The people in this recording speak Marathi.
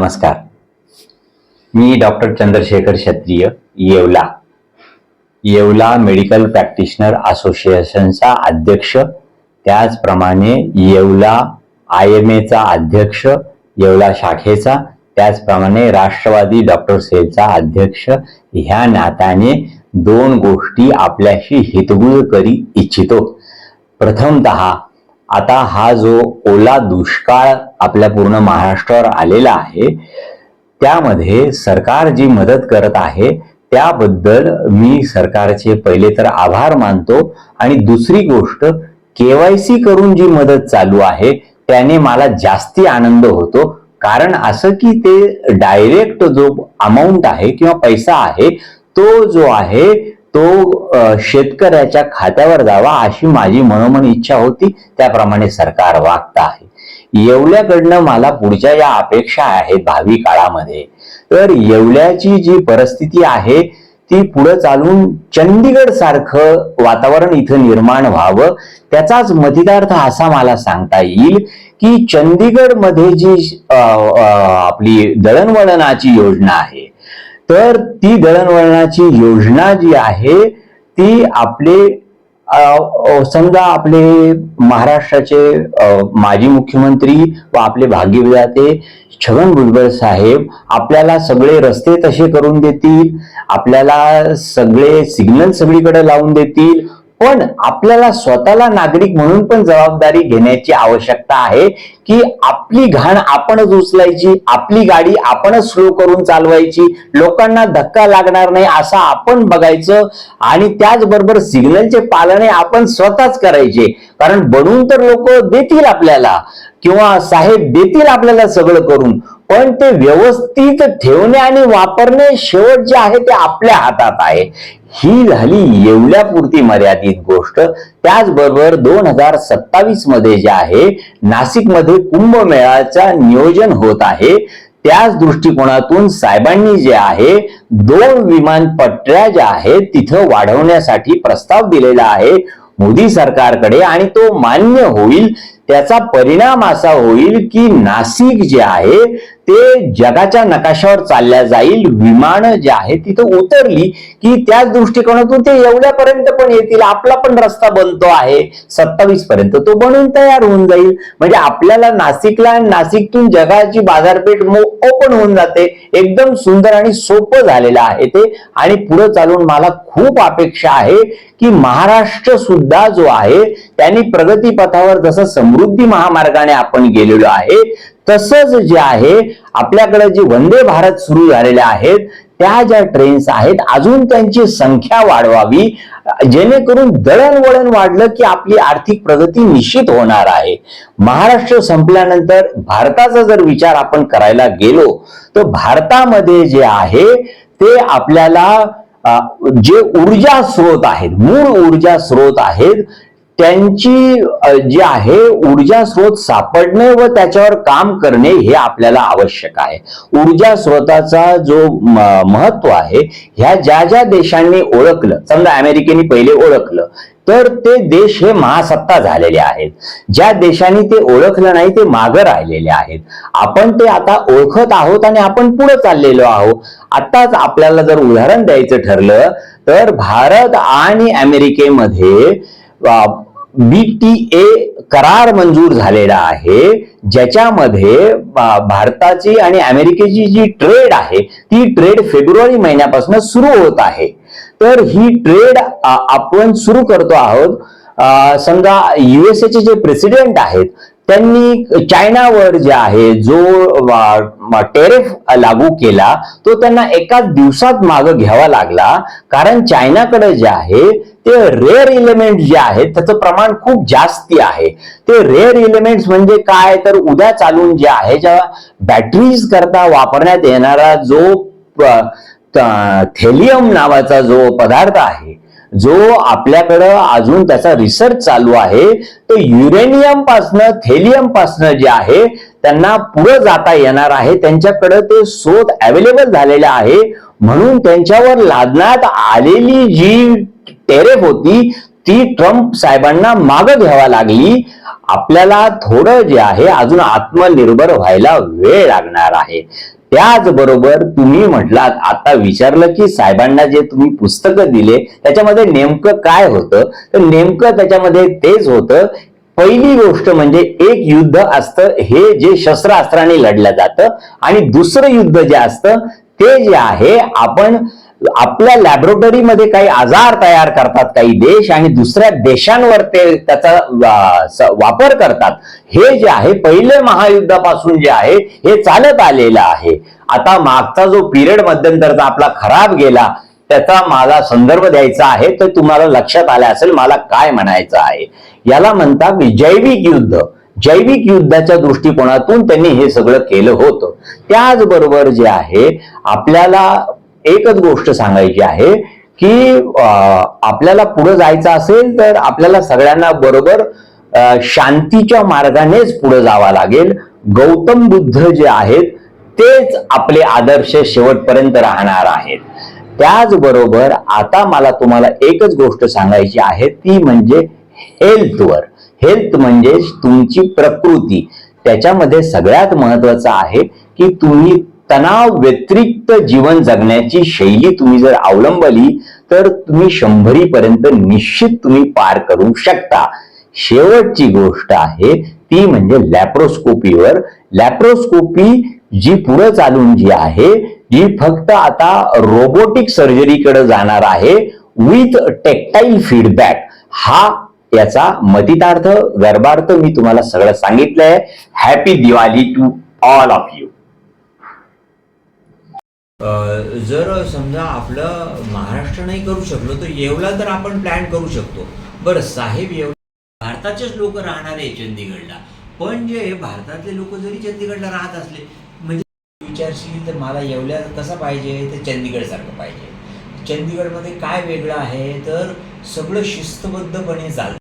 नमस्कार. मी doctor Chandrashekhar Kshatriya Yeola. Yeola medical practitioner असोसिएशनचा अध्यक्ष त्याचप्रमाणे येवला आय एम एचा अध्यक्ष येवला शाखेचा त्याचप्रमाणे राष्ट्रवादी डॉक्टर सेलचा अध्यक्ष ह्या नात्याने दोन गोष्टी आपल्याशी हितगुज करी इच्छितो. प्रथमतः आता हा जो ओला दुष्काळ आपल्या पूर्ण महाराष्ट्रावर आलेला आहे त्यामध्ये सरकार जी मदत करत आहे त्याबद्दल मी सरकारचे पहिले तर आभार मानतो. आणि दुसरी गोष्ट केवायसी करून जी मदत चालू आहे त्याने मला जास्ती आनंद होतो. कारण असं की ते डायरेक्ट जो अमाऊंट आहे किंवा पैसा आहे तो जो आहे तो शेतकऱ्याच्या खात्यावर जावा अशी माझी मनोमन इच्छा होती. त्याप्रमाणे सरकार वागत आहे. येवल्याकडनं मला पुढच्या या अपेक्षा आहेत भावी काळामध्ये. तर येवल्याची जी परिस्थिती आहे ती पुढे चालून चंदीगड सारखं वातावरण इथं निर्माण व्हावं त्याचाच मतितार्थ असा मला सांगता येईल की चंदीगडमध्ये जी आपली दळणवळणाची योजना आहे तर ती दळणवळणाची योजना जी आहे ती आपले समजा आपले महाराष्ट्राचे माजी मुख्यमंत्री व आपले भाग्यविधाते छगन भुजबळ साहेब आपल्याला सगळे रस्ते तसे करून देतील आपल्याला सगळे सिग्नल सगळीकडे लावून देतील पण आपल्याला स्वतःला नागरिक म्हणून पण जबाबदारी घेण्याची आवश्यकता आहे की आपली घाण आपणच उचलायची आपली गाडी आपणच स्लो करून चालवायची लोकांना धक्का लागणार नाही असं आपण बघायचं आणि त्याचबरोबर सिग्नलचे पालने आपण स्वतःच करायचे. कारण बनून तर लोक देतील आपल्याला किंवा साहेब देतील आपल्याला सगळं करून पण ते व्यवस्थित ठेवणे आणि वापरणे शेवट जे आहे ते आपल्या हातात आहे. ही झाली येवल्यापुरती मर्यादित गोष्ट. त्याचबरोबर दोन हजार सत्तावीसमध्ये जे आहे नाशिकमध्ये कुंभमेळाचा नियोजन होत आहे. त्याच दृष्टिकोनातून साहेबांनी जे आहे दोन विमानपट्ट्या ज्या आहेत तिथं वाढवण्यासाठी प्रस्ताव दिलेला आहे. मोदी सरकारकडे आणि तो मान्य होईल. त्याचा परिणाम असा होईल की नाशिक जे आहे ते जगाच्या नकाशावर चालल्या जाईल. विमान जे आहे तिथं उतरली की त्याच दृष्टिकोनातून ते एवढ्यापर्यंत पण येतील. आपला पण रस्ता बनतो आहे. सत्तावीस पर्यंत तो बनून तयार होऊन जाईल. म्हणजे आपल्याला नाशिकला आणि नाशिकतून जगाची बाजारपेठ ओपन होऊन जाते. एकदम सुंदर आणि सोपं झालेलं आहे ते. आणि पुढे चालून मला खूप अपेक्षा आहे की महाराष्ट्र सुद्धा जो आहे त्यांनी प्रगतीपथावर जसं समृद्ध महामार्गाने आपण गेलेलो आहे तसंच जे आहे आपल्याकडे जे वंदे भारत सुरू झालेले आहेत त्या ज्या ट्रेन्स आहेत अजून त्यांची संख्या वाढवावी जेणेकरून दळणवळण वाढलं की आपली आर्थिक प्रगती निश्चित होणार आहे. महाराष्ट्र संपल्यानंतर भारताचा जर विचार आपण करायला गेलो तर भारतामध्ये जे आहे ते आपल्याला जे ऊर्जा स्रोत आहेत मूळ ऊर्जा स्रोत आहेत त्यांची जी आहे ऊर्जा स्रोत सापडणे व त्याच्यावर काम करणे हे आपल्याला आवश्यक आहे. ऊर्जा स्रोताचा जो महत्त्व आहे ह्या ज्या ज्या देशांनी ओळखलं समजा अमेरिकेने पहिले ओळखलं तर ते देश हे महासत्ता झालेले आहेत. ज्या देशांनी ते ओळखलं नाही ते मागं राहिलेले आहेत. आपण ते आता ओळखत आहोत आणि आपण पुढे चाललेलो आहोत. आताच आपल्याला जर उदाहरण द्यायचं ठरलं तर भारत आणि अमेरिकेमध्ये बी टी ए करार मंजूर झालेला आहे ज्याच्यामध्ये भारताची आणि अमेरिकेची जी ट्रेड आहे ती ट्रेड फेब्रुवारी महिन्यापासून सुरू होत आहे. तर ही ट्रेड आपण सुरू करतो आहोत समजा युएसएचे जे प्रेसिडेंट आहेत त्यांनी चायनावर जे आहे जो टेरिफ लागू केला तो त्यांना एकाच दिवसात मागं घ्यावा लागला. कारण चायनाकडे जे आहे ते रेअर इलेमेंट जे आहेत त्याचं प्रमाण खूप जास्ती आहे. ते रेअर इलेमेंट्स म्हणजे काय? तर उद्या चालून जे आहे ज्या बॅटरीज करता वापरण्यात येणारा जो थेलियम नावाचा जो पदार्थ आहे जो आपल्याकडं अजून त्याचा रिसर्च चालू आहे तो युरेनियम पासनं थेलियम पासनं जे आहे त्यांना पुढे जाता येणार आहे. त्यांच्याकडे ते शोध अवेलेबल झालेले आहे. म्हणून त्यांच्यावर लादण्यात आलेली जी टेरेफ होती ती ट्रम्प साहेबांना मागं घ्यावा लागली. आपल्याला थोडं जे आहे अजून आत्मनिर्भर व्हायला वेळ लागणार आहे. त्याचबरोबर तुम्ही म्हटलात आता विचारलं की साहेबांना जे तुम्ही पुस्तकं दिले त्याच्यामध्ये नेमकं काय होतं? तर नेमकं त्याच्यामध्ये तेच होतं पहिली गोष्ट म्हणजे एक युद्ध असतं हे जे शस्त्रास्त्राने लढलं जातं आणि दुसरं युद्ध जे असतं ते जे आहे आपण आपल्या लॅबोरेटरीमध्ये काही आजार तयार करतात काही देश आणि दुसऱ्या देशांवर ते त्याचा वापर करतात. हे जे आहे पहिले महायुद्धापासून जे आहे हे चालत आलेलं आहे. आता मागचा जो पिरियड मध्यंतरचा आपला खराब गेला त्याचा मला संदर्भ द्यायचा आहे तर तुम्हाला लक्षात आला असेल मला काय म्हणायचं आहे. याला म्हणतात जैविक युद्ध. जैविक युद्धाच्या दृष्टिकोनातून त्यांनी हे सगळं केलं होतं. त्याचबरोबर जे आहे आपल्याला एकच गोष्ट सांगायची आहे की आपल्याला पुढे जायचं असेल तर आपल्याला सगळ्यांना बरोबर शांतीच्या मार्गानेच पुढे जावा लागेल. गौतम बुद्ध जे आहेत तेच आपले आदर्श शेवटपर्यंत राहणार आहेत. त्याचबरोबर आता मला तुम्हाला एकच गोष्ट सांगायची आहे ती म्हणजे हेल्थवर हेल्थ म्हणजे तुमची प्रकृती. त्याच्यामध्ये सगळ्यात महत्वाचं आहे की तुम्ही तणाव व्यतिरिक्त जीवन जगण्याची शैली तुम्ही जर अवलंबली तर तुम्ही शंभरी पर्यंत निश्चित तुम्ही पार करू शकता. शेवटची गोष्ट आहे ती म्हणजे लॅप्रोस्कोपीवर. लॅप्रोस्कोपी जी पुढे चालून जी आहे जी फक्त आता रोबोटिक सर्जरीकडे जाणार आहे विथ टेक्टाईल फीडबॅक हा याचा मतितार्थ गर्भार्थ मी तुम्हाला सगळं सांगितलंय. Happy Diwali to all of you जर समजा आपलं महाराष्ट्र नाही करू शकलो तर येवला तर आपण प्लॅन करू शकतो. बरं साहेब येव भारताचेच लोक राहणार आहे चंदीगडला. पण जे भारतातले लोक जरी चंदीगडला राहत असले म्हणजे विचारशील तर मला येवल्या कसा पाहिजे? तर चंदीगडसारखं पाहिजे. चंदीगडमध्ये काय वेगळं आहे? तर सगळं शिस्तबद्धपणे चालतं.